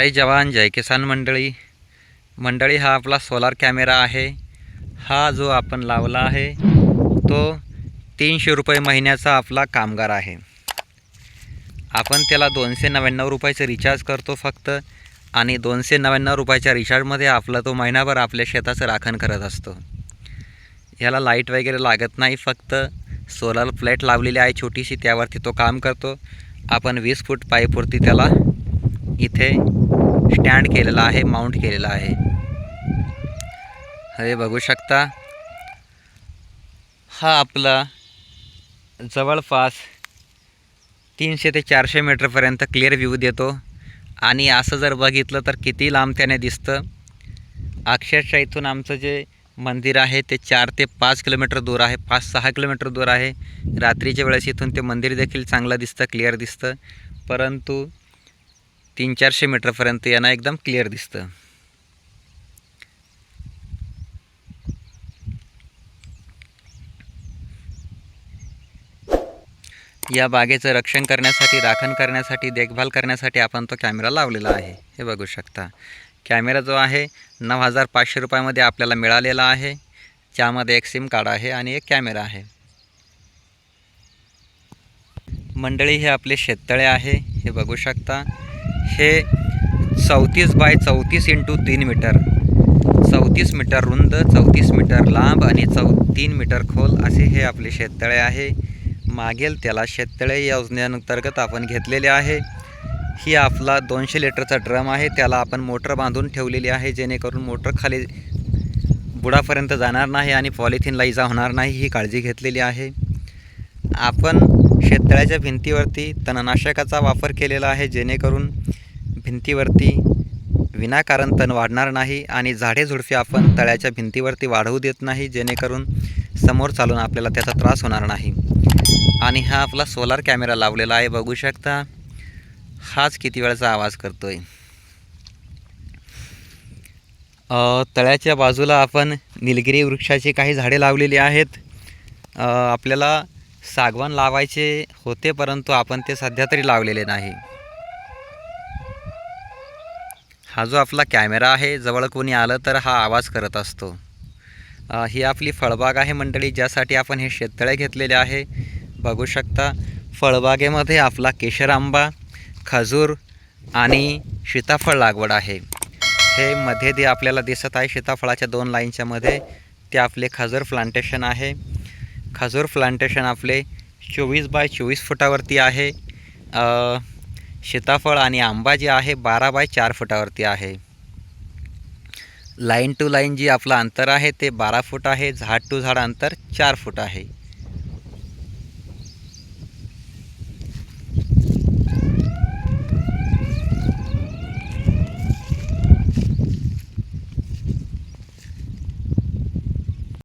जय जवान जय किसान मंडळी. मंडळी हा आपला सोलार कॅमेरा आहे. हा जो आपण लावला आहे तो तीनशे रुपये महिन्याचा आपला कामगार आहे. आपण त्याला दोनशे नव्याण्णव रुपयाचं रिचार्ज करतो फक्त आणि दोनशे नव्याण्णव रुपयाच्या रिचार्जमध्ये आपला तो महिनाभर आपल्या शेताचं राखण करत असतो. याला लाइट वगैरे लागत नाही फक्त सोलार प्लेट लावलेली आहे छोटीशी त्यावरती तो काम करतो. आपण वीस फूट पाईपवरती त्याला इथे स्टँड केलेला आहे माउंट केलेला आहे. हे बघू शकता. हा आपला जवळपास तीनशे ते चारशे मीटरपर्यंत क्लिअर व्ह्यू देतो. आणि असं जर बघितलं तर किती लांब त्याने दिसतं. अक्षरशः इथून आमचं जे मंदिर आहे ते चार ते पाच किलोमीटर दूर आहे पाच सहा किलोमीटर दूर आहे. रात्रीच्या वेळेस इथून ते मंदिर देखील चांगलं दिसतं क्लिअर दिसतं. परंतु तीन चारशे मीटरपर्यंत यांना एकदम क्लिअर दिसतं. या बागेचं रक्षण करण्यासाठी राखण करण्यासाठी देखभाल करण्यासाठी आपण तो कॅमेरा लावलेला आहे. हे बघू शकता. कॅमेरा जो आहे नऊ हजार पाचशे रुपयामध्ये आपल्याला मिळालेला आहे. ज्यामध्ये एक सिम कार्ड आहे आणि एक कॅमेरा आहे. मंडळी हे आपले शेततळे आहे. हे बघू शकता. हे चौतीस बाय चौतीस इंटू तीन मीटर. चौतीस मीटर रुंद चौतीस मीटर लांब आणि चौ तीन मीटर खोल असे हे आपले शेततळे आहे. मागेल त्याला शेततळे योजनेअंतर्गत आपण घेतलेले आहे. ही आपला दोनशे लिटरचा ड्रम आहे. त्याला आपण मोटर बांधून ठेवलेली आहे जेणेकरून मोटर खाली बुडापर्यंत जाणार नाही आणि पॉलिथिनला इजा होणार नाही ही काळजी घेतलेली आहे. आपण शेततळ्याच्या भिंतीवरती तणनाशकाचा वापर केलेला आहे जेणेकरून भिंतीवरती विनाकारण तण वाढणार नाही आणि झाडे झुडपे आपण तळ्याच्या भिंतीवरती वाढवू देत नाही जेणेकरून समोर चालून आपल्याला त्याचा त्रास होणार नाही. आणि हा आपला सोलार कॅमेरा लावलेला आहे बघू शकता. हाच किती वेळाचा आवाज करतोय. आहे तळ्याच्या बाजूला आपण निलगिरी वृक्षाची काही झाडे लावलेली आहेत. आपल्याला सागवान लावायचे होते परंतु आपण ते सध्या तरी लावलेले नाही. हा जो आपला कॅमेरा आहे जवळ कोणी आलं तर हा आवाज करत असतो. ही आपली फळबाग आहे मंडळी ज्यासाठी आपण हे शेततळे घेतलेले आहे. बघू शकता फळबागेमध्ये आपला केशर आंबा खजूर आणि सीताफळ लागवड आहे. हे मध्ये जे आपल्याला दिसत आहे सीताफळाच्या दोन लाईनच्यामध्ये ते आपले खजूर प्लांटेशन आहे. खजूर प्लांटेशन आपले चोवीस बाय चोवीस फुटावरती आहे. सीताफळ आणि आंबा जे आहे बारा बाय चार फुटावरती आहे. लाईन टू लाईन जी आपलं अंतर आहे ते बारा फूट आहे. झाड टू झाड अंतर चार फूट आहे.